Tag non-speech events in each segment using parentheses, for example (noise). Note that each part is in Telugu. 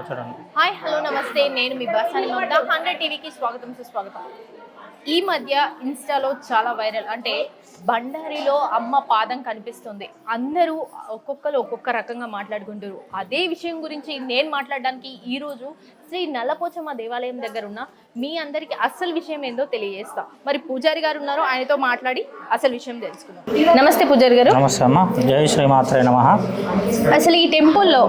వచ్చాడు హాయ్ హలో నమస్తే. నేను మీ బస్ అని హండ్రెడ్ టీవీకి స్వాగతం సుస్వాగతం. ఈ మధ్య ఇన్స్టాలో చాలా వైరల్. అంటే బండారిలో అమ్మ పాదం కనిపిస్తుంది. అందరూ ఒక్కొక్కరు ఒక్కొక్క రకంగా మాట్లాడుకుంటారు. అదే విషయం గురించి నేను మాట్లాడడానికి ఈరోజు శ్రీ నల్లపోచమ్మ దేవాలయం దగ్గర ఉన్న మీ అందరికీ అసలు విషయం ఏందో తెలియజేస్తా. మరి పూజారి గారు ఉన్నారు ఆయనతో మాట్లాడి అసలు విషయం తెలుసుకుందాం. నమస్తే పూజారి గారు. నమస్తే అమ్మ. జై శ్రీమాత్రే నమ. అసలు ఈ టెంపుల్లో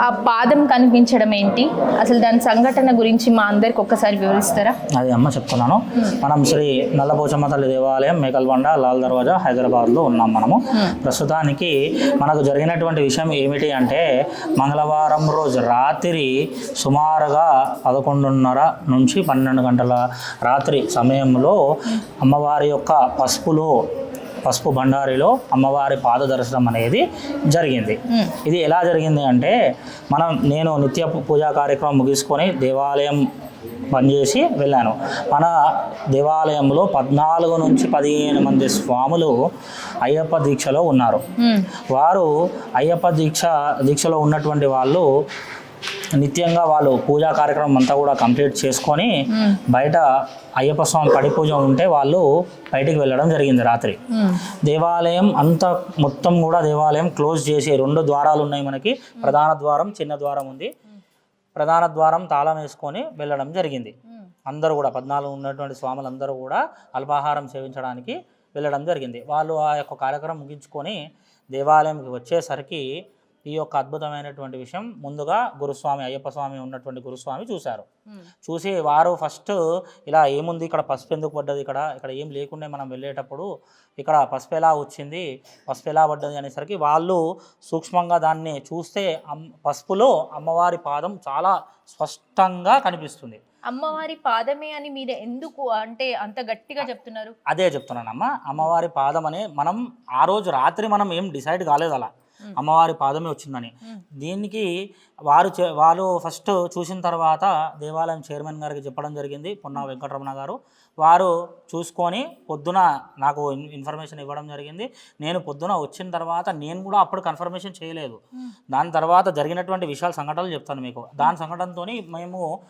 ఆ పాదం కనిపించడం ఏంటి? అసలు దాని సంఘటన గురించి మా అందరికి ఒక్కసారి వివరిస్తారా? అది అమ్మ చెప్తున్నాను. మనం శ్రీ నల్లపోచమ్మ తల్లి దేవాలయం మేకల్బండ లాల్ దర్వాజా హైదరాబాద్లో ఉన్నాం మనము. ప్రస్తుతానికి మనకు జరిగినటువంటి విషయం ఏమిటి అంటే మంగళవారం రోజు రాత్రి సుమారుగా పదకొండున్నర నుంచి పన్నెండు గంటల రాత్రి సమయంలో అమ్మవారి యొక్క పసుపులో పసుపు బండారిలో అమ్మవారి పాద దర్శనం అనేది జరిగింది. ఇది ఎలా జరిగింది అంటే మనం నేను నిత్య పూజా కార్యక్రమం ముగించుకొని దేవాలయం పనిచేసి వెళ్ళాను. మన దేవాలయంలో పద్నాలుగు నుంచి పదిహేను మంది స్వాములు అయ్యప్ప దీక్షలో ఉన్నారు. వారు అయ్యప్ప దీక్ష దీక్షలో ఉన్నటువంటి వాళ్ళు నిత్యంగా వాళ్ళు పూజా కార్యక్రమం అంతా కూడా కంప్లీట్ చేసుకొని బయట అయ్యప్ప స్వామి పడి పూజ ఉంటే వాళ్ళు బయటికి వెళ్ళడం జరిగింది రాత్రి. దేవాలయం అంతా మొత్తం కూడా దేవాలయం క్లోజ్ చేసి రెండు ద్వారాలు ఉన్నాయి మనకి. ప్రధాన ద్వారం చిన్న ద్వారం ఉంది. ప్రధాన ద్వారం తాళం వేసుకొని వెళ్ళడం జరిగింది. అందరూ కూడా పద్నాలుగు ఉన్నటువంటి స్వాములందరూ కూడా అల్పాహారం సేవించడానికి వెళ్ళడం జరిగింది. వాళ్ళు ఆ యొక్క కార్యక్రమం ముగించుకొని దేవాలయంకి వచ్చేసరికి ఈ యొక్క అద్భుతమైనటువంటి విషయం ముందుగా గురుస్వామి అయ్యప్ప స్వామి ఉన్నటువంటి గురుస్వామి చూశారు. చూసి వారు ఫస్ట్ ఇలా ఏముంది ఇక్కడ పసుపు ఎందుకు పడ్డది ఇక్కడ? ఇక్కడ ఏం లేకుండా మనం వెళ్ళేటప్పుడు ఇక్కడ పసుపు ఎలా వచ్చింది? పసుపు ఎలా పడ్డది అనేసరికి వాళ్ళు సూక్ష్మంగా దాన్ని చూస్తే పసుపులో అమ్మవారి పాదం చాలా స్పష్టంగా కనిపిస్తుంది. అమ్మవారి పాదమే అని మీరు ఎందుకు అంటే అంత గట్టిగా చెప్తున్నారు? అదే చెప్తున్నానమ్మా. అమ్మవారి పాదం అనే మనం ఆ రోజు రాత్రి మనం ఏం డిసైడ్ కాలేదు అలా. అమ్మవారి పాదమే వచ్చిందని. దీనికి వారు వారు ఫస్ట్ చూసిన తర్వాత దేవాలయం చైర్మన్ గారికి చెప్పడం జరిగింది పొన్నా వెంకటరమణ గారు. వారు చూసుకొని పొద్దున నాకు ఇన్- ఇన్ఫర్మేషన్ ఇవ్వడం జరిగింది. నేను పొద్దున వచ్చిన తర్వాత నేను కూడా అప్పుడు కన్ఫర్మేషన్ చేయలేదు. దాని తర్వాత జరిగినటువంటి విషయాల సంఘటనలు చెప్తాను మీకు. దాని సంఘటనతో మేము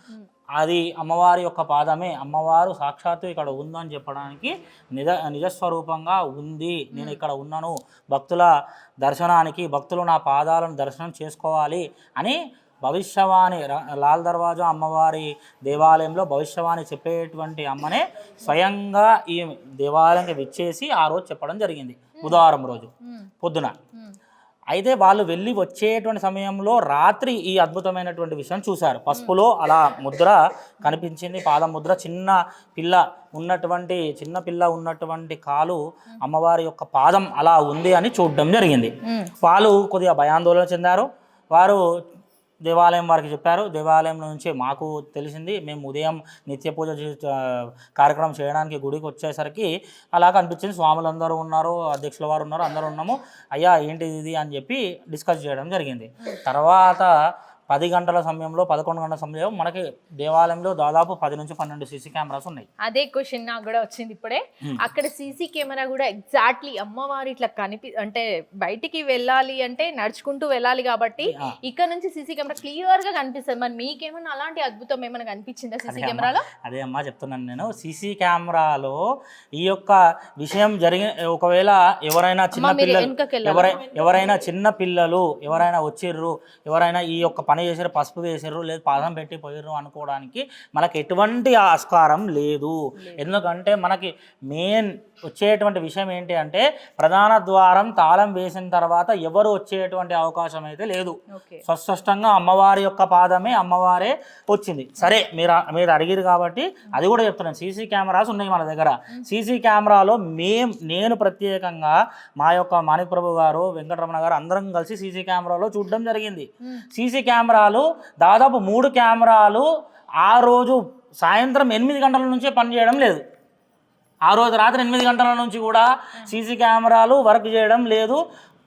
అది అమ్మవారి యొక్క పాదమే అమ్మవారు సాక్షాత్తు ఇక్కడ ఉందని చెప్పడానికి నిజ నిజస్వరూపంగా ఉంది. నేను ఇక్కడ ఉన్నాను. భక్తుల దర్శనానికి భక్తులు నా పాదాలను దర్శనం చేసుకోవాలి అని భవిష్యవాణి లాల్ దర్వాజా అమ్మవారి దేవాలయంలో భవిష్యవాణి చెప్పేటువంటి అమ్మనే స్వయంగా ఈ దేవాలయంకి విచ్చేసి ఆ రోజు చెప్పడం జరిగింది బుధవారం రోజు పొద్దున. అయితే వాళ్ళు వెళ్ళి వచ్చేటువంటి సమయంలో రాత్రి ఈ అద్భుతమైనటువంటి విషయం చూశారు. పసుపులో అలా ముద్ర కనిపించింది పాదం ముద్ర చిన్న పిల్ల ఉన్నటువంటి చిన్న పిల్ల ఉన్నటువంటి కాలు అమ్మవారి యొక్క పాదం అలా ఉంది అని చూడడం జరిగింది. వాళ్ళు కొద్దిగా భయాందోళన చెందారు. వారు దేవాలయం వారికి చెప్పారు. దేవాలయం నుంచి మాకు తెలిసింది మేము ఉదయం నిత్య పూజ కార్యక్రమం చేయడానికి గుడికి వచ్చేసరికి అలా కనిపించింది స్వాములందరూ ఉన్నారు అధ్యక్షుల వారు ఉన్నారు అందరూ ఉన్నాము. అయ్యా ఏంటి ఇది అని చెప్పి డిస్కస్ చేయడం జరిగింది. తర్వాత పది గంటల సమయంలో పదకొండు గంటల సమయంలో మనకి దేవాలయంలో దాదాపు పది నుంచి పన్నెండు సీసీ కెమెరాస్ ఉన్నాయి. అదే క్వశ్చన్ నాకు కూడా వచ్చింది ఇప్పుడే. అక్కడ సీసీ కెమెరా కూడా ఎగ్జాక్ట్లీ అమ్మవారి ఇట్లా కనిపి అంటే బయటికి వెళ్ళాలి అంటే నడుచుకుంటూ వెళ్ళాలి కాబట్టి. ఇక్కడ నుంచి సీసీ కెమెరా క్లియర్గా కనిపిస్తుంది. మరి మీకేమన్నా అలాంటి అద్భుతం ఏమైనా కనిపించిందా సీసీ కెమెరాలో? అదే అమ్మా చెప్తున్నాను నేను. సీసీ కెమెరాలో ఈ యొక్క విషయం జరిగిన ఒకవేళ ఎవరైనా చిన్న పిల్లలు ఎవరైనా చిన్న పిల్లలు ఎవరైనా వచ్చిర్రు ఎవరైనా ఈ యొక్క పని చేసారు పసుపు వేసారు లేదు పాదం పెట్టి పోయారు అనుకోవడానికి మనకి ఎటువంటి ఆస్కారం లేదు. ఎందుకంటే మనకి మెయిన్ వచ్చేటువంటి విషయం ఏంటి అంటే ప్రధాన ద్వారం తాళం వేసిన తర్వాత ఎవరు వచ్చేటువంటి అవకాశం అయితే లేదు. ఓకే. స్పష్టంగా అమ్మవారి యొక్క పాదమే అమ్మవారే వచ్చింది. సరే మీరు మీరు అడిగిరు కాబట్టి అది కూడా చెప్తున్నాను. సీసీ కెమెరాస్ ఉన్నాయి మన దగ్గర. సీసీ కెమెరాలో మేం నేను ప్రత్యేకంగా మా యొక్క మాణిక్ప్రభు గారు వెంకటరమణ గారు అందరం కలిసి సీసీ కెమెరాలో చూడడం జరిగింది. సీసీ కెమెరాలు దాదాపు మూడు కెమెరాలు ఆ రోజు సాయంత్రం ఎనిమిది గంటల నుంచే పనిచేయడం లేదు. ఆ రోజు రాత్రి ఎనిమిది గంటల నుంచి కూడా సీసీ కెమెరాలు వర్క్ చేయడం లేదు.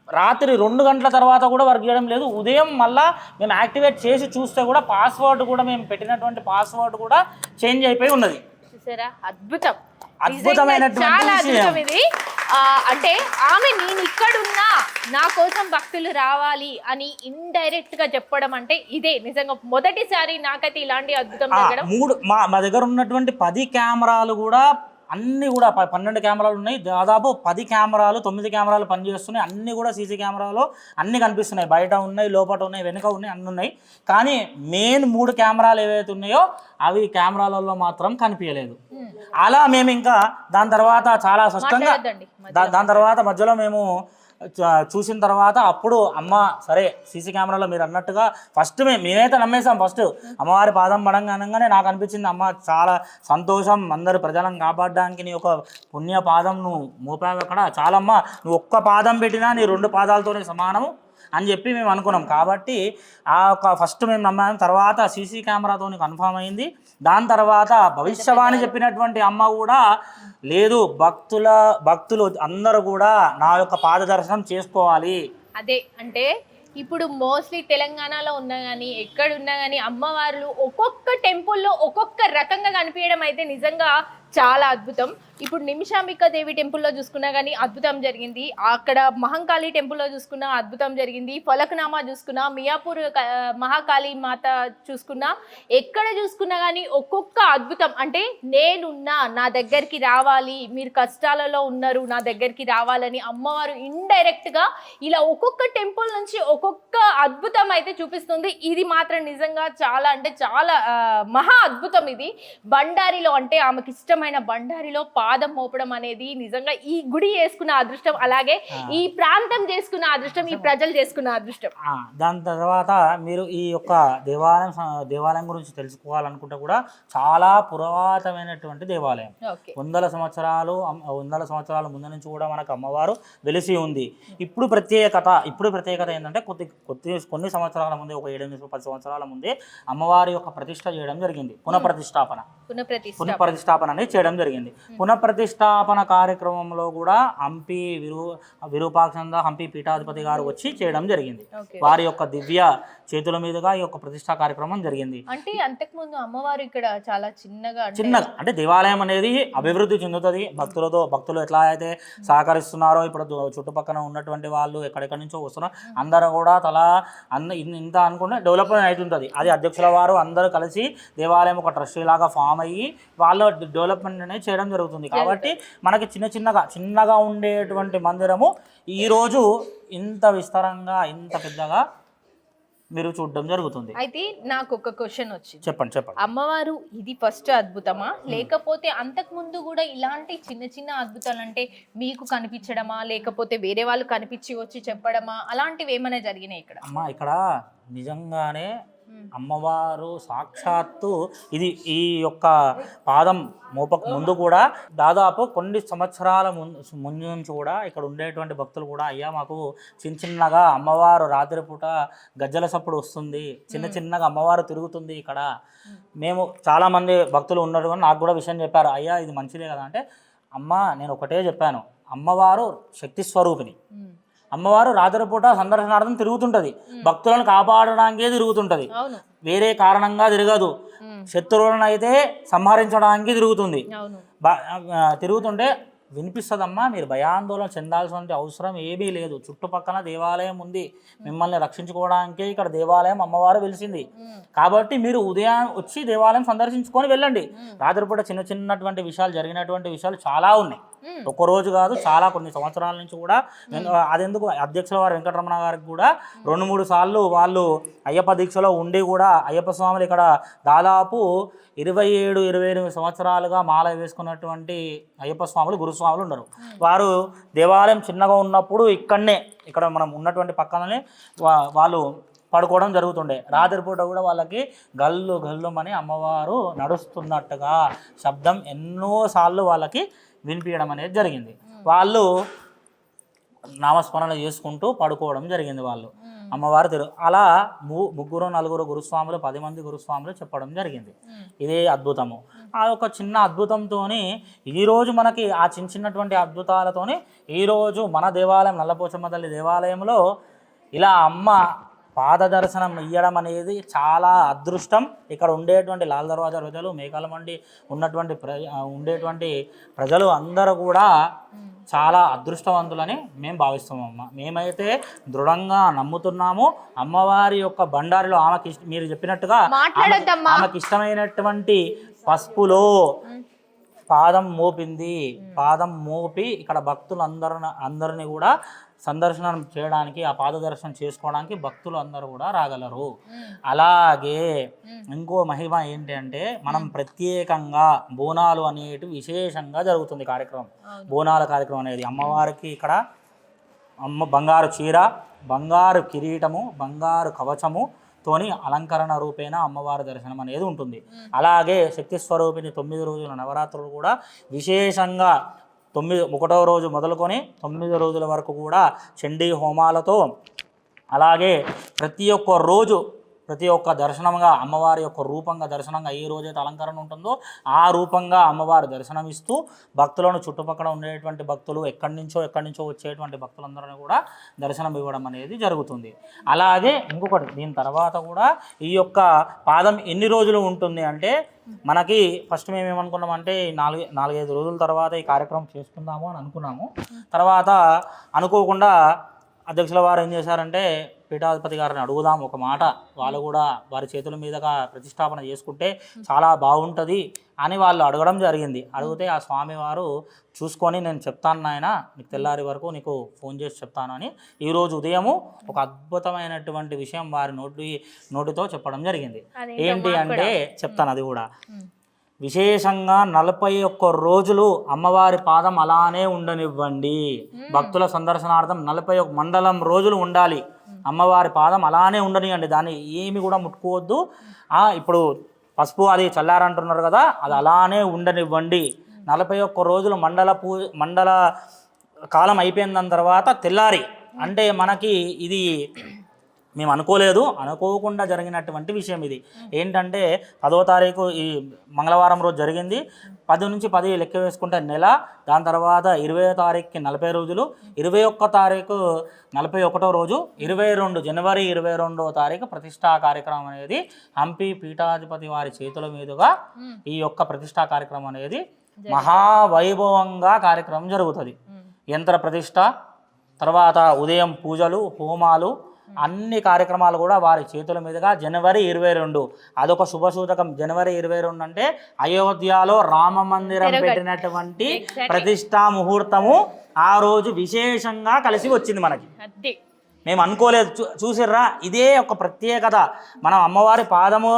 రాత్రి రెండు గంటల తర్వాత కూడా వర్క్ చేయడం లేదు. ఉదయం మళ్ళా మేము యాక్టివేట్ చేసి చూస్తే కూడా పాస్వర్డ్ కూడా మేము పెట్టినటువంటి పాస్వర్డ్ కూడా చేంజ్ అయిపోయి ఉన్నది. అద్భుతం. చాలా. అద్భుతం ఇది. అంటే ఆమె నేను ఇక్కడున్నా నా కోసం భక్తులు రావాలి అని ఇండైరెక్ట్గా చెప్పడం అంటే ఇదే. నిజంగా మొదటిసారి నాకైతే ఇలాంటి అద్భుతం మూడు మా మా దగ్గర ఉన్నటువంటి పది కెమెరాలు కూడా అన్ని కూడా పన్నెండు కెమెరాలు ఉన్నాయి. దాదాపు పది కెమెరాలు తొమ్మిది కెమెరాలు పనిచేస్తున్నాయి. అన్ని కూడా సీసీ కెమెరాలో అన్ని కనిపిస్తున్నాయి. బయట ఉన్నాయి లోపల ఉన్నాయి వెనుక ఉన్నాయి అన్ని ఉన్నాయి. కానీ మెయిన్ మూడు కెమెరాలు ఏవైతే ఉన్నాయో అవి కెమెరాలలో మాత్రం కనిపించలేదు. అలా మేము ఇంకా దాని తర్వాత చాలా స్పష్టంగా దాని తర్వాత మధ్యలో మేము చూసిన తర్వాత అప్పుడు అమ్మ సరే సీసీ కెమెరాలో మీరు అన్నట్టుగా ఫస్ట్ మేము మేమైతే నమ్మేసాం ఫస్ట్. అమ్మవారి పాదం పడంగానంగానే నాకు అనిపించింది అమ్మ చాలా సంతోషం అందరు ప్రజలను కాపాడడానికి నీ ఒక పుణ్య పాదం నువ్వు మోపావు అక్కడ. చాలమ్మ నువ్వు ఒక్క పాదం పెట్టినా నీ రెండు పాదాలతోనే సమానము అని చెప్పి మేము అనుకున్నాం. కాబట్టి ఆ ఒక ఫస్ట్ మేము నమ్మాము తర్వాత సీసీ కెమెరాతో కన్ఫామ్ అయింది. దాని తర్వాత భవిష్యవాణి చెప్పినటువంటి అమ్మ కూడా లేదు భక్తుల భక్తులు అందరూ కూడా నా యొక్క పాద దర్శనం చేసుకోవాలి. అదే అంటే ఇప్పుడు మోస్ట్లీ తెలంగాణలో ఉన్నా కానీ ఎక్కడున్నా కానీ అమ్మవార్లు ఒక్కొక్క టెంపుల్లో ఒక్కొక్క రకంగా కనిపించడం అయితే నిజంగా చాలా అద్భుతం. ఇప్పుడు నిమిషాంబిక దేవి టెంపుల్లో చూసుకున్నా కానీ అద్భుతం జరిగింది. అక్కడ మహంకాళి టెంపుల్లో చూసుకున్నా అద్భుతం జరిగింది. ఫలక్నామా చూసుకున్నా మియాపూర్ మహాకాళి మాత చూసుకున్నా ఎక్కడ చూసుకున్నా కానీ ఒక్కొక్క అద్భుతం. అంటే నేనున్నా నా దగ్గరికి రావాలి మీరు కష్టాలలో ఉన్నారు నా దగ్గరికి రావాలని అమ్మవారు ఇండైరెక్ట్గా ఇలా ఒక్కొక్క టెంపుల్ నుంచి ఒక్కొక్క అద్భుతం అయితే చూపిస్తుంది. ఇది మాత్రం నిజంగా చాలా అంటే చాలా మహా అద్భుతం ఇది. బండారిలో అంటే ఆమెకి ఇష్టమైన బండారిలో పాదం మోపడం అనేది నిజంగా ఈ గుడి చేసుకున్న అదృష్టం అలాగే ఈ ప్రాంతం చేసుకున్న అదృష్టం ఈ ప్రజలు చేసుకున్న అదృష్టం. దాని తర్వాత మీరు ఈ యొక్క దేవాలయం దేవాలయం గురించి తెలుసుకోవాలనుకుంటే కూడా చాలా పురాతనమైనటువంటి దేవాలయం. వందల సంవత్సరాలు వందల సంవత్సరాల ముందు నుంచి కూడా మనకు అమ్మవారు వెలిసి ఉంది. ఇప్పుడు ప్రత్యేకత ఇప్పుడు ప్రత్యేకత ఏంటంటే కొద్ది కొద్ది కొన్ని సంవత్సరాల ముందే ఒక ఏడెనిమిది పది సంవత్సరాల ముందే అమ్మవారి యొక్క ప్రతిష్ట చేయడం జరిగింది. పునఃప్రతిష్టాపన. పునఃప్రతిష్టాపన. అనేది చేయడం జరిగింది. పునఃప్రతిష్టాపన కార్యక్రమంలో కూడా హంపి విరూ విరూపాక్షంద హంపి పీఠాధిపతి గారు వచ్చి చేయడం జరిగింది. వారి యొక్క దివ్య చేతుల మీదుగా ఈ యొక్క ప్రతిష్టా కార్యక్రమం జరిగింది. అంటే అంతకుముందు అమ్మవారు ఇక్కడ చాలా చిన్నగా అంటే చిన్నగా అంటే దేవాలయం అనేది అభివృద్ధి చెందుతుంది. భక్తులతో భక్తులు ఎట్లా అయితే సహకరిస్తున్నారో ఇప్పుడు చుట్టుపక్కల ఉన్నటువంటి వాళ్ళు ఎక్కడెక్కడి నుంచో వస్తున్నారు అందరూ కూడా తలా అన్న ఇంత అనుకుంటే డెవలప్మెంట్ అవుతుంటుంది. అది అధ్యక్షుల వారు అందరూ కలిసి దేవాలయం ఒక ట్రస్టీ లాగా ఫామ్ అయ్యి వాళ్ళ డెవలప్మెంట్ అనేది చేయడం జరుగుతుంది. కాబట్టి మనకి చిన్న చిన్నగా చిన్నగా ఉండేటువంటి మందిరము ఈరోజు ఇంత విస్తారంగా ఇంత పెద్దగా మీరు చూడడం జరుగుతుంది. అయితే నాకు ఒక క్వశ్చన్ వచ్చింది. చెప్పండి చెప్పండి. అమ్మవారు ఇది ఫస్ట్ అద్భుతమా? లేకపోతే అంతకు ముందు కూడా ఇలాంటి చిన్న చిన్న అద్భుతాలు అంటే మీకు కనిపించడమా? లేకపోతే వేరే వాళ్ళు కనిపించి వచ్చి చెప్పడమా? అలాంటివి ఏమైనా జరిగినాయి ఇక్కడ? అమ్మ ఇక్కడ నిజంగానే. అమ్మవారు సాక్షాత్తు ఇది ఈ యొక్క పాదం మోపక ముందు కూడా దాదాపు కొన్ని సంవత్సరాల ముందు ముందు నుంచి కూడా ఇక్కడ ఉండేటువంటి భక్తులు కూడా అయ్యా మాకు చిన్న చిన్నగా అమ్మవారు రాత్రిపూట గజ్జల సప్పుడు వస్తుంది. చిన్న చిన్నగా అమ్మవారు తిరుగుతుంది ఇక్కడ. మేము. చాలామంది భక్తులు ఉన్నారు కానీ నాకు కూడా విషయం చెప్పారు అయ్యా ఇది మంచిదే కదా. అంటే అమ్మ నేను ఒకటే చెప్పాను. అమ్మవారు శక్తి స్వరూపిణి. మ్మ్. అమ్మవారు రాత్రిపూట సందర్శనార్థం తిరుగుతుంటది. భక్తులను కాపాడడానికే తిరుగుతుంటది. వేరే కారణంగా తిరగదు. శత్రువులను అయితే సంహరించడానికి తిరుగుతుంది. తిరుగుతుంటే వినిపిస్తుందమ్మా మీరు భయాందోళన చెందాల్సిన అవసరం ఏమీ లేదు. చుట్టుపక్కల దేవాలయం ఉంది. మిమ్మల్ని రక్షించుకోవడానికే ఇక్కడ దేవాలయం అమ్మవారు వెలిసింది. కాబట్టి మీరు ఉదయం వచ్చి దేవాలయం సందర్శించుకొని వెళ్ళండి. రాత్రిపూట చిన్న చిన్నటువంటి విషయాలు జరిగినటువంటి విషయాలు చాలా ఉన్నాయి. ఒక్క రోజు కాదు చాలా కొన్ని సంవత్సరాల నుంచి కూడా అదెందుకు అధ్యక్షుల వారు వెంకటరమణ గారికి కూడా రెండు మూడు సార్లు వాళ్ళు అయ్యప్ప దీక్షలో ఉండి కూడా అయ్యప్ప స్వాములు ఇక్కడ దాదాపు ఇరవై ఏడు ఇరవై ఎనిమిది సంవత్సరాలుగా మాల వేసుకున్నటువంటి అయ్యప్ప స్వాములు గురుస్వాములు ఉన్నారు వారు దేవాలయం చిన్నగా ఉన్నప్పుడు ఇక్కడనే ఇక్కడ మనం ఉన్నటువంటి పక్కననే వా- వాళ్ళు పడుకోవడం జరుగుతుండే. రాత్రిపూట కూడా వాళ్ళకి గల్లు గల్లుమని అమ్మవారు నడుస్తున్నట్టుగా శబ్దం ఎన్నోసార్లు వాళ్ళకి వినిపించడం అనేది జరిగింది. వాళ్ళు నామస్మరణ చేసుకుంటూ పడుకోవడం జరిగింది వాళ్ళు. అమ్మవారు తిరు అలా ము ముగ్గురు నలుగురు గురుస్వాములు పది మంది గురుస్వాములు చెప్పడం జరిగింది. ఇదే అద్భుతము. ఆ యొక్క చిన్న అద్భుతంతోని ఈరోజు మనకి ఆ చిన్న చిన్నటువంటి అద్భుతాలతోని ఈరోజు మన దేవాలయం నల్లపోచమ్మ తల్లి దేవాలయంలో ఇలా అమ్మ పాద దర్శనం ఇవ్వడం అనేది చాలా అదృష్టం. ఇక్కడ ఉండేటువంటి లాల్ దర్వాజా ప్రజలు మేకాల మండి ఉన్నటువంటి ప్ర ఉండేటువంటి ప్రజలు అందరూ కూడా చాలా అదృష్టవంతులని మేము భావిస్తామమ్మ మేమైతే దృఢంగా నమ్ముతున్నాము. అమ్మవారి యొక్క బండారిలో ఆమెకి మీరు చెప్పినట్టుగా. ఆమెకి ఇష్టమైనటువంటి పసుపులో పాదం మోపింది. పాదం మోపి ఇక్కడ భక్తులందరూ అందరిని కూడా సందర్శనం చేయడానికి ఆ పాద దర్శనం చేసుకోవడానికి భక్తులు అందరూ కూడా రాగలరు. అలాగే ఇంకో మహిమ ఏంటి అంటే మనం ప్రత్యేకంగా బోనాలు అనేటివి విశేషంగా జరుగుతుంది కార్యక్రమం. బోనాల కార్యక్రమం అనేది అమ్మవారికి ఇక్కడ అమ్మ బంగారు చీర బంగారు కిరీటము బంగారు కవచము తోని అలంకరణ రూపేణ అమ్మవారి దర్శనం అనేది ఉంటుంది. అలాగే శక్తి స్వరూపిణి తొమ్మిది రోజుల నవరాత్రులు కూడా విశేషంగా తొమ్మిది ఒకటో రోజు మొదలుకొని తొమ్మిది రోజుల వరకు కూడా చండీ హోమాలతో అలాగే ప్రతి ఒక్క రోజు ప్రతి ఒక్క దర్శనంగా అమ్మవారి యొక్క రూపంగా దర్శనంగా ఏ రోజైతే అలంకరణ ఉంటుందో ఆ రూపంగా అమ్మవారి దర్శనం ఇస్తూ భక్తులను చుట్టుపక్కల ఉండేటువంటి భక్తులు ఎక్కడి నుంచో ఎక్కడి నుంచో వచ్చేటువంటి భక్తులందరినీ కూడా దర్శనం ఇవ్వడం అనేది జరుగుతుంది. అలాగే ఇంకొకటి దీని తర్వాత కూడా ఈ యొక్క పాదం ఎన్ని రోజులు ఉంటుంది అంటే మనకి ఫస్ట్ మేము ఏమనుకున్నామంటే ఈ నాలుగు నాలుగైదు రోజుల తర్వాత ఈ కార్యక్రమం చేసుకుందాము అని అనుకున్నాము. తర్వాత అనుకోకుండా అధ్యక్షుల వారు ఏం చేశారంటే పీఠాధిపతి గారిని అడుగుదాం ఒక మాట వాళ్ళు కూడా వారి చేతుల మీదుగా ప్రతిష్టాపన చేసుకుంటే చాలా బాగుంటుంది అని వాళ్ళు అడగడం జరిగింది అడిగితే ఆ స్వామివారు చూసుకొని నేను చెప్తాను నాయన నీకు తెల్లారి వరకు నీకు ఫోన్ చేసి చెప్తాను అని ఈరోజు ఉదయము ఒక అద్భుతమైనటువంటి విషయం వారి నోటి నోటితో చెప్పడం జరిగింది ఏంటి అంటే. చెప్తాను అది కూడా. విశేషంగా నలభై ఒక్క రోజులు అమ్మవారి పాదం అలానే ఉండనివ్వండి. భక్తుల సందర్శనార్థం నలభై ఒక్క మండలం రోజులు ఉండాలి. అమ్మవారి పాదం అలానే ఉండనివ్వండి దాన్ని ఏమి కూడా ముట్టుకోవద్దు. ఆ, ఇప్పుడు పసుపు అది చల్లారంటున్నారు కదా అది అలానే ఉండనివ్వండి. నలభై ఒక్క రోజులు మండల పూ మండల కాలం అయిపోయిన దాని తర్వాత తెల్లారి అంటే మనకి ఇది మేము అనుకోలేదు అనుకోకుండా జరిగినటువంటి విషయం ఇది ఏంటంటే పదో తారీఖు ఈ మంగళవారం రోజు జరిగింది పది నుంచి పది లెక్క వేసుకుంటే నెల దాని తర్వాత ఇరవై తారీఖుకి నలభై రోజులు ఇరవై ఒక్క తారీఖు నలభై ఒకటో రోజు ఇరవై రెండు జనవరి ఇరవై రెండవ తారీఖు ప్రతిష్టా కార్యక్రమం అనేది హంపి పీఠాధిపతి వారి చేతుల మీదుగా. ఈ యొక్క ప్రతిష్టా కార్యక్రమం అనేది మహావైభవంగా కార్యక్రమం జరుగుతుంది. యంత్ర ప్రతిష్ట తర్వాత ఉదయం పూజలు హోమాలు అన్ని కార్యక్రమాలు కూడా వారి చేతుల మీదుగా జనవరి ఇరవై రెండు. అదొక శుభసూచకం. జనవరి ఇరవై రెండు అంటే అయోధ్యలో రామ మందిరం పెట్టినటువంటి. ప్రతిష్టా ముహూర్తము. ఆ రోజు విశేషంగా కలిసి వచ్చింది మనకి. మేము అనుకోలేదు. చూ చూసిర్రా? ఇదే ఒక ప్రత్యేకత. మనం అమ్మవారి పాదము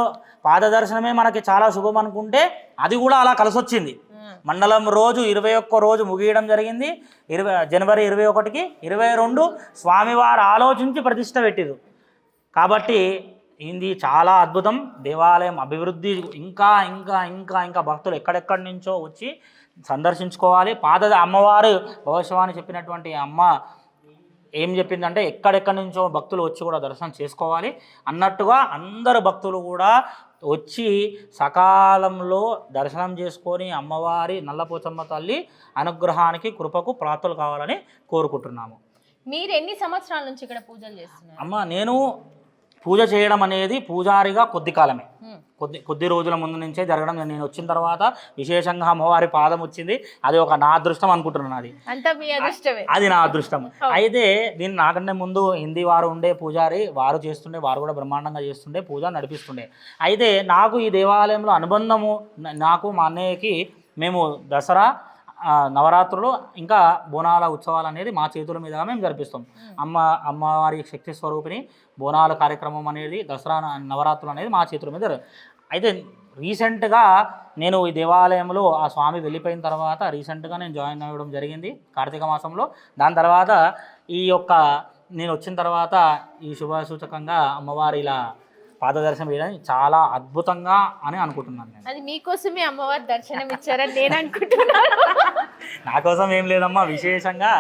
పాద దర్శనమే మనకి చాలా శుభం అనుకుంటే అది కూడా అలా కలిసి వచ్చింది ఉమ్. మండలం రోజు ఇరవై ఒక్క రోజు ముగియడం జరిగింది. ఇరవై జనవరి ఇరవై ఒకటికి ఇరవై రెండు స్వామివారు ఆలోచించి ప్రతిష్ట పెట్టిరు. కాబట్టి ఇది చాలా అద్భుతం. దేవాలయం అభివృద్ధి ఇంకా ఇంకా ఇంకా ఇంకా భక్తులు ఎక్కడెక్కడి నుంచో వచ్చి సందర్శించుకోవాలి. పాత అమ్మవారు భవిష్యవాణి చెప్పినటువంటి అమ్మ ఏం చెప్పిందంటే ఎక్కడెక్కడి నుంచో భక్తులు వచ్చి కూడా దర్శనం చేసుకోవాలి. అన్నట్టుగా అందరు భక్తులు కూడా వచ్చి సకాలంలో దర్శనం చేసుకొని అమ్మవారి నల్లపోచమ్మ తల్లి అనుగ్రహానికి కృపకు ప్రాప్తులు కావాలని కోరుకుంటున్నాము మీరు ఎన్ని సంవత్సరాల నుంచి ఇక్కడ పూజలు చేస్తున్నారు అమ్మ నేను పూజ చేయడం అనేది పూజారిగా కొద్ది కాలమే. కొద్ది కొద్ది రోజుల ముందు నుంచే జరగడం నేను వచ్చిన తర్వాత విశేషంగా అమ్మవారి పాదం వచ్చింది. అది ఒక నా అదృష్టం అనుకుంటున్నాను అది. అది నా అదృష్టం. అయితే దీన్ని నాకంటే ముందు హిందీ వారు ఉండే పూజారి వారు చేస్తుండే వారు కూడా బ్రహ్మాండంగా చేస్తుండే పూజ నడిపిస్తుండే. అయితే నాకు ఈ దేవాలయంలో అనుబంధము నాకు మా అన్నయ్యకి మేము దసరా నవరాత్రులు ఇంకా బోనాల ఉత్సవాలు అనేది మా చేతుల మీదుగా మేము జరిపిస్తాం. అమ్మ అమ్మవారి శక్తి స్వరూపిణి బోనాల కార్యక్రమం అనేది దసరా నవరాత్రులు అనేది మా చేతుల మీద అయితే రీసెంట్గా నేను ఈ దేవాలయంలో ఆ స్వామి వెళ్ళిపోయిన తర్వాత రీసెంట్గా నేను జాయిన్ అవ్వడం జరిగింది కార్తీక మాసంలో. దాని తర్వాత ఈ యొక్క నేను వచ్చిన తర్వాత ఈ శుభ సూచకంగా అమ్మవారి ఇలా పాదదర్శనం చేయడానికి చాలా అద్భుతంగా అని అనుకుంటున్నాను నేను. అది మీకోసమే అమ్మవారు దర్శనం ఇచ్చారని నేను అనుకుంటున్నాను. (laughs) నా కోసం ఏం లేదమ్మా విశేషంగా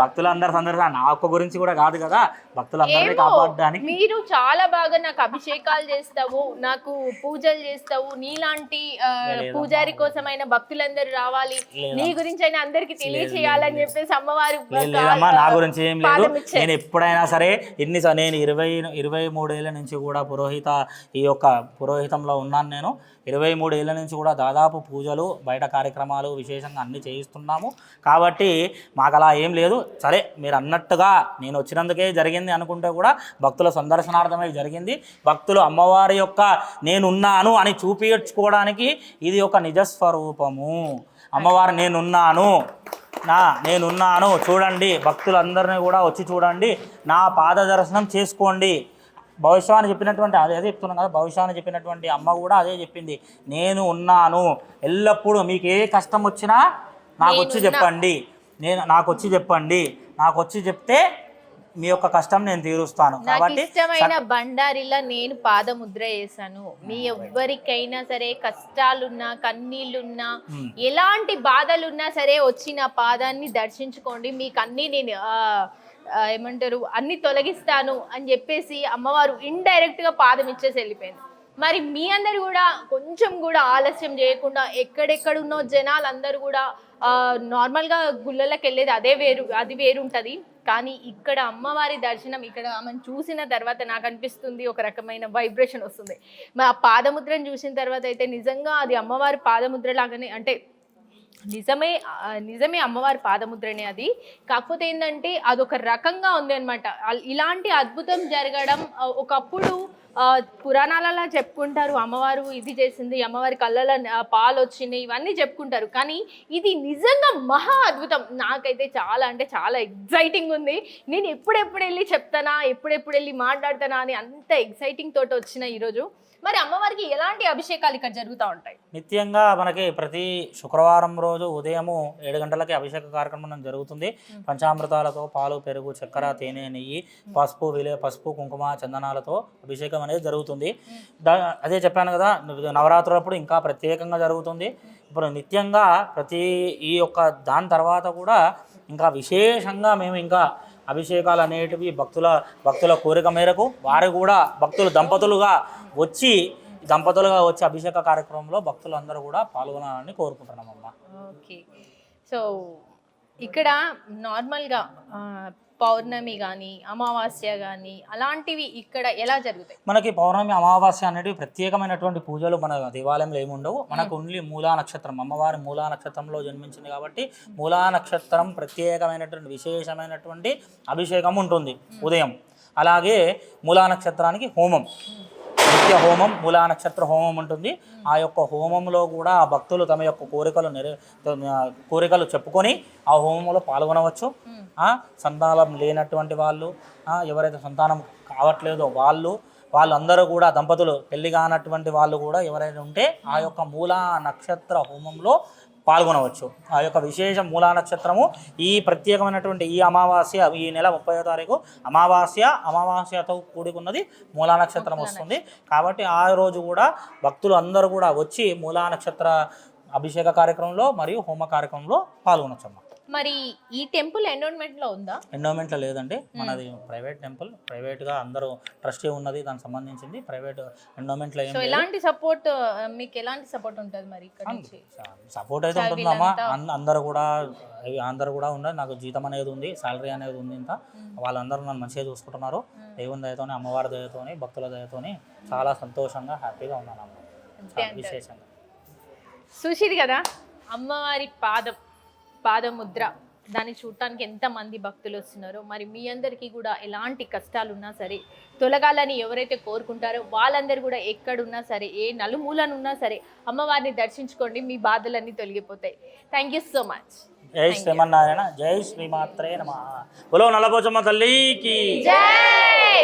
భక్తులందరి సందర్శన. నా ఒక్క గురించి కూడా కాదు కదా భక్తులందరినీ ఏమో, కాపాడడానికి. మీరు చాలా బాగా నాకు అభిషేకాలు చేస్తావు నాకు పూజలు చేస్తావు నీలాంటి ఆ, లేదమ్మా. పూజారి కోసమైన భక్తులందరూ రావాలి. లేదమ్మా. నీ గురించి అయినా అందరికి తెలియచేయాలని చెప్పేసి అమ్మవారు లేదు లేదమ్మా నా గురించి ఏం లేదు. పాదం ఇచ్చారు. నేను ఎప్పుడైనా సరే ఎన్ని నేను ఇరవై ఇరవై మూడేళ్ళ నుంచి కూడా పురోహిత పురోహిత ఈ యొక్క పురోహితంలో ఉన్నాను నేను. ఇరవై మూడు ఏళ్ళ నుంచి కూడా దాదాపు పూజలు బయట కార్యక్రమాలు విశేషంగా అన్నీ చేయిస్తున్నాము. కాబట్టి మాకు అలా ఏం లేదు. సరే మీరు అన్నట్టుగా నేను వచ్చినందుకే జరిగింది అనుకుంటే కూడా భక్తుల సందర్శనార్థమై జరిగింది. భక్తులు అమ్మవారి యొక్క నేనున్నాను అని చూపించుకోవడానికి ఇది ఒక నిజస్వరూపము. అమ్మవారు నేనున్నాను. నా నేనున్నాను. చూడండి భక్తులందరినీ కూడా వచ్చి చూడండి. నా పాద దర్శనం చేసుకోండి. భవిష్యవాణి చెప్పినటువంటి అదే అదే చెప్తున్నాను కదా భవిష్యవాణి చెప్పినటువంటి అమ్మ కూడా అదే చెప్పింది. నేను ఉన్నాను ఎల్లప్పుడూ మీకు ఏ కష్టం వచ్చినా నాకు వచ్చి చెప్పండి. నేను నాకు వచ్చి చెప్పండి. నాకు వచ్చి చెప్తే మీ యొక్క కష్టం నేను తీరుస్తాను. కాబట్టి ఇష్టమైన బండారిలా నేను పాదముద్ర వేసాను మీ ఎవ్వరికైనా సరే కష్టాలున్నా కన్నీళ్ళున్నా మ్మ్. ఎలాంటి బాధలున్నా సరే వచ్చి నా పాదాన్ని దర్శించుకోండి. మీకు అన్ని నేను ఏమంటారు అన్ని తొలగిస్తాను అని చెప్పేసి అమ్మవారు ఇండైరెక్ట్గా పాదం ఇచ్చేసి వెళ్ళిపోయింది. మరి మీ అందరు కూడా కొంచెం కూడా ఆలస్యం చేయకుండా ఎక్కడెక్కడున్నో జనాలు అందరూ కూడా నార్మల్గా నార్మల్గా గుళ్ళకి వెళ్ళేది అదే వేరు అది వేరు కానీ ఇక్కడ అమ్మవారి దర్శనం ఇక్కడ ఆమెను చూసిన తర్వాత నాకు అనిపిస్తుంది ఒక రకమైన వైబ్రేషన్ వస్తుంది. మరి ఆ పాదముద్రను చూసిన తర్వాత అయితే నిజంగా అది అమ్మవారి పాదముద్ర లాగానే అంటే నిజమే నిజమే అమ్మవారి పాదముద్రనే అది. కాకపోతే ఏంటంటే అదొక రకంగా ఉంది అనమాట ఇలాంటి అద్భుతం జరగడం ఒకప్పుడు పురాణాలలో చెప్పుకుంటారు అమ్మవారు ఇది చేసింది అమ్మవారి కళ్ళలో పాలు వచ్చినాయి ఇవన్నీ చెప్పుకుంటారు. కానీ ఇది నిజంగా మహా అద్భుతం. నాకైతే చాలా అంటే చాలా ఎగ్జైటింగ్ ఉంది. నేను ఎప్పుడెప్పుడు వెళ్ళి చెప్తానా ఎప్పుడెప్పుడు వెళ్ళి మాట్లాడతానా అని అంత ఎగ్జైటింగ్ తోటి వచ్చిన ఈరోజు. మరి అమ్మవారికి ఎలాంటి అభిషేకాలు ఇక్కడ జరుగుతూ ఉంటాయి? నిత్యంగా మనకి ప్రతి శుక్రవారం రోజు ఉదయము ఏడు గంటలకి అభిషేక కార్యక్రమం జరుగుతుంది. పంచామృతాలతో పాలు పెరుగు చక్కెర తేనె నెయ్యి పసుపు విలే పసుపు కుంకుమ చందనాలతో అభిషేకం అనేది జరుగుతుంది. అదే చెప్పాను కదా నవరాత్రులప్పుడు ఇంకా ప్రత్యేకంగా జరుగుతుంది. ఇప్పుడు నిత్యంగా ప్రతి ఈ యొక్క దాని తర్వాత కూడా ఇంకా విశేషంగా మేము ఇంకా అభిషేకాలు అనేటివి భక్తుల భక్తుల కోరిక మేరకు వారు కూడా భక్తులు దంపతులుగా వచ్చి దంపతులుగా వచ్చి అభిషేక కార్యక్రమంలో భక్తులందరూ కూడా పాల్గొనాలని కోరుకుంటున్నామమ్మా. ఓకే. సో ఇక్కడ నార్మల్గా పౌర్ణమి కానీ అమావాస్య కానీ అలాంటివి ఇక్కడ ఎలా జరుగుతాయి? మనకి పౌర్ణమి అమావాస్య అనేటివి ప్రత్యేకమైనటువంటి పూజలు మన దేవాలయంలో ఏముండవు మనకు ఓన్లీ మూలా నక్షత్రం. అమ్మవారి మూలా నక్షత్రంలో జన్మించింది కాబట్టి మూలా నక్షత్రం ప్రత్యేకమైనటువంటి విశేషమైనటువంటి అభిషేకం ఉంటుంది. ఉదయం. అలాగే మూలా నక్షత్రానికి హోమం. నిత్య హోమం మూలా నక్షత్ర హోమం ఉంటుంది. ఆ యొక్క హోమంలో కూడా ఆ భక్తులు తమ యొక్క కోరికలు నెర కోరికలు చెప్పుకొని ఆ హోమంలో పాల్గొనవచ్చు. ఆ, సంతానం లేనటువంటి వాళ్ళు ఎవరైతే సంతానం కావట్లేదో వాళ్ళు వాళ్ళందరూ కూడా దంపతులు పెళ్ళి కానటువంటి వాళ్ళు కూడా ఎవరైనా ఉంటే ఆ యొక్క మూలా నక్షత్ర హోమంలో పాల్గొనవచ్చు. ఆ యొక్క విశేష మూలా నక్షత్రము ఈ ప్రత్యేకమైనటువంటి ఈ అమావాస్య ఈ నెల ముప్పై తారీఖు అమావాస్య అమావాస్యతో కూడుకున్నది మూలా నక్షత్రం వస్తుంది. కాబట్టి ఆ రోజు కూడా భక్తులు అందరూ కూడా వచ్చి మూలా నక్షత్ర అభిషేక కార్యక్రమంలో మరియు హోమ కార్యక్రమంలో పాల్గొనొచ్చమ్మా. మరి ఈ టెంపుల్ ఎండోన్మెంట్లో ఉందా? ఎండోమెంట్లో లేదండి. మనది ప్రైవేట్ టెంపుల్. ప్రైవేట్గా అందరూ ట్రస్టీ ఉన్నది దానికి సంబంధించింది. ప్రైవేట్ ఎండోమెంట్లో ఏం సో ఎలాంటి సపోర్ట్ మీకు ఎలాంటి సపోర్ట్ ఉంటుంది మరి ఇక్కడ నుంచి? సపోర్ట్ అయితే ఉంటుందమ్మా. అందరూ కూడా అందరూ కూడా ఉండదు నాకు జీతం అనేది ఉంది శాలరీ అనేది ఉంది ఇంత. వాళ్ళందరూ నన్ను మంచిగా చూసుకుంటున్నారు. దేవుని దయతోని అమ్మవారి దయతోని భక్తుల దయతోని చాలా సంతోషంగా హ్యాపీగా ఉన్నాను అమ్మ. విశేషంగా. చూసిరు కదా అమ్మవారి పాదం. పాదముద్ర. దాన్ని చూడటానికి ఎంతమంది భక్తులు వస్తున్నారో. మరి మీ అందరికీ కూడా ఎలాంటి కష్టాలు ఉన్నా సరే తొలగాలని ఎవరైతే కోరుకుంటారో వాళ్ళందరూ కూడా ఎక్కడున్నా సరే ఏ నలుమూలనున్నా సరే అమ్మవారిని దర్శించుకోండి. మీ బాధలన్నీ తొలగిపోతాయి. థ్యాంక్ యూ సో మచ్ జై శ్రీమన్నారాయణ జై శ్రీమాత్రే నమ. బులో తల్లికి. జై!